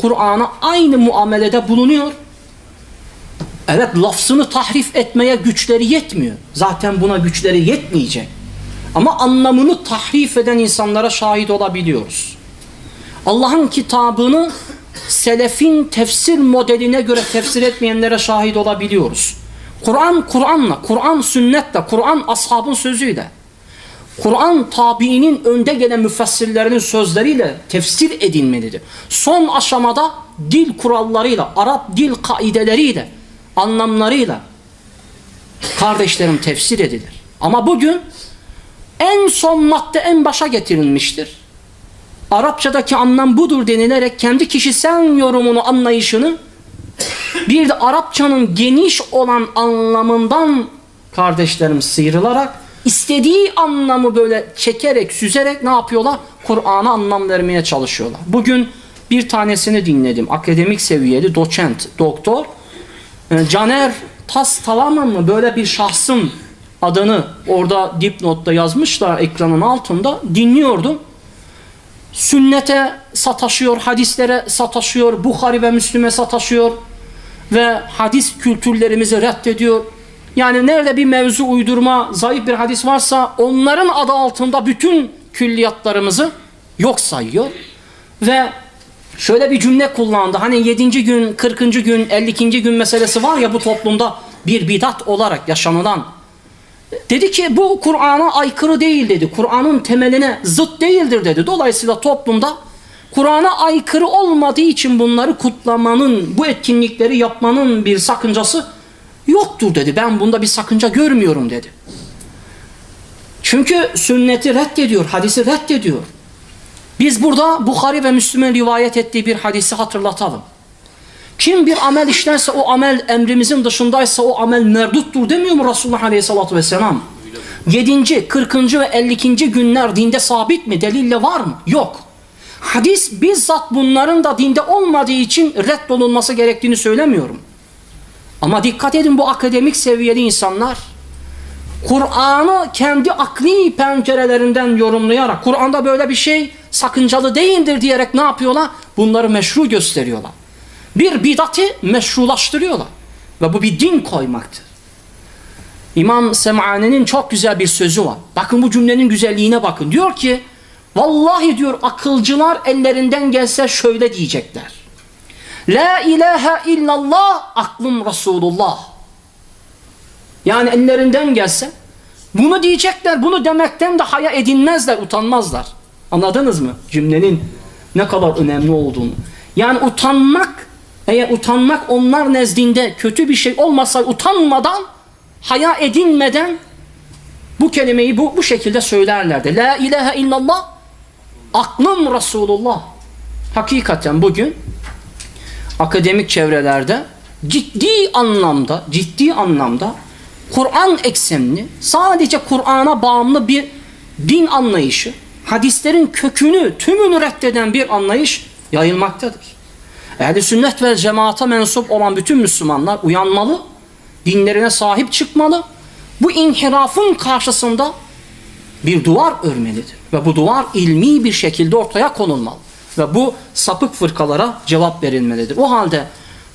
Kur'an'a aynı muamelede bulunuyor. Evet lafzını tahrif etmeye güçleri yetmiyor. Zaten buna güçleri yetmeyecek. Ama anlamını tahrif eden insanlara şahit olabiliyoruz. Allah'ın kitabını selefin tefsir modeline göre tefsir etmeyenlere şahit olabiliyoruz. Kur'an Kur'an'la, Kur'an sünnetle, Kur'an ashabın sözüyle, Kur'an tabiinin önde gelen müfessirlerinin sözleriyle tefsir edilmelidir. Son aşamada dil kurallarıyla, Arap dil kaideleriyle, anlamlarıyla kardeşlerim tefsir edilir. Ama bugün en son madde en başa getirilmiştir. Arapçadaki anlam budur denilerek kendi kişisel yorumunu, anlayışını bir de Arapçanın geniş olan anlamından kardeşlerim sıyrılarak istediği anlamı böyle çekerek, süzerek ne yapıyorlar? Kur'an'a anlam vermeye çalışıyorlar. Bugün bir tanesini dinledim. Akademik seviyeli doçent, doktor. E, Caner Tas Talaman mı? Böyle bir şahsın adını orada dipnotta yazmışlar ekranın altında. Dinliyordum. Sünnete sataşıyor, hadislere sataşıyor, Bukhari ve Müslüme sataşıyor ve hadis kültürlerimizi reddediyor. Yani nerede bir mevzu uydurma, zayıf bir hadis varsa onların adı altında bütün külliyatlarımızı yok sayıyor. Ve şöyle bir cümle kullandı. Hani 7. gün, 40. gün, 52. gün meselesi var ya bu toplumda bir bidat olarak yaşanılan. Dedi ki bu Kur'an'a aykırı değil dedi. Kur'an'ın temeline zıt değildir dedi. Dolayısıyla toplumda Kur'an'a aykırı olmadığı için bunları kutlamanın, bu etkinlikleri yapmanın bir sakıncası yoktur dedi. Ben bunda bir sakınca görmüyorum dedi. Çünkü sünneti reddediyor, hadisi reddediyor. Biz burada Bukhari ve Müslüm'ün rivayet ettiği bir hadisi hatırlatalım. Kim bir amel işlerse o amel emrimizin dışındaysa o amel merduttur demiyor mu Resulullah Aleyhisselatü Vesselam? 7. 40. ve 52. günler dinde sabit mi? Delille var mı? Yok. Hadis bizzat bunların da dinde olmadığı için reddolunması gerektiğini söylemiyorum. Ama dikkat edin bu akademik seviyeli insanlar Kur'an'ı kendi akli pencerelerinden yorumlayarak Kur'an'da böyle bir şey sakıncalı değildir diyerek ne yapıyorlar? Bunları meşru gösteriyorlar. Bir bidatı meşrulaştırıyorlar. Ve bu bir din koymaktır. İmam Sem'ani'nin çok güzel bir sözü var. Bakın bu cümlenin güzelliğine bakın. Diyor ki Vallahi diyor akılcılar ellerinden gelse şöyle diyecekler. La ilahe illallah aklım Resulullah. Yani ellerinden gelse bunu diyecekler. Bunu demekten de haya edinmezler, utanmazlar. Anladınız mı cümlenin ne kadar önemli olduğunu? Yani utanmak eğer utanmak onlar nezdinde kötü bir şey olmasa utanmadan haya edinmeden bu kelimeyi bu, bu şekilde söylerlerdi. La ilahe illallah aklım Resulullah. Hakikaten bugün akademik çevrelerde ciddi anlamda ciddi anlamda Kur'an eksenli sadece Kur'an'a bağımlı bir din anlayışı hadislerin kökünü tümünü reddeden bir anlayış yayılmaktadır. Ehli sünnet ve cemaate mensup olan bütün Müslümanlar uyanmalı, dinlerine sahip çıkmalı. Bu inhirafın karşısında bir duvar örmelidir. Ve bu duvar ilmi bir şekilde ortaya konulmalı. Ve bu sapık fırkalara cevap verilmelidir. O halde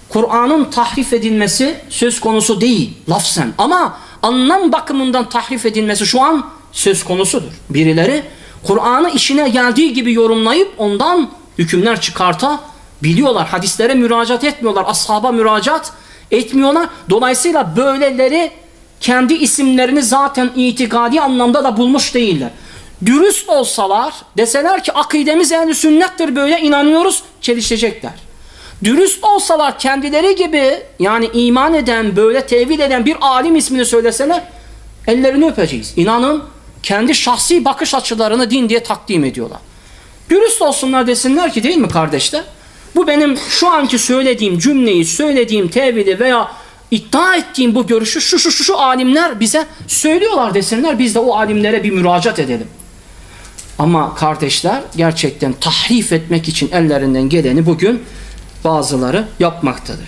Kur'an'ın tahrif edilmesi söz konusu değil lafzen ama anlam bakımından tahrif edilmesi şu an söz konusudur. Birileri Kur'an'ı işine geldiği gibi yorumlayıp ondan hükümler çıkartabiliyorlar. Hadislere müracaat etmiyorlar. Ashaba müracaat etmiyorlar. Dolayısıyla böyleleri kendi isimlerini zaten itikadi anlamda da bulmuş değiller. Dürüst olsalar, deseler ki akidemiz ehl sünnettir böyle inanıyoruz, çelişecekler. Dürüst olsalar kendileri gibi yani iman eden, böyle tevhid eden bir alim ismini söyleseler ellerini öpeceğiz. İnanın kendi şahsi bakış açılarını din diye takdim ediyorlar. Dürüst olsunlar desinler ki değil mi kardeşler? Bu benim şu anki söylediğim cümleyi, söylediğim tevhidi veya iddia ettiğim bu görüşü şu şu şu, şu alimler bize söylüyorlar desinler. Biz de o alimlere bir müracaat edelim. Ama kardeşler gerçekten tahrif etmek için ellerinden geleni bugün bazıları yapmaktadır.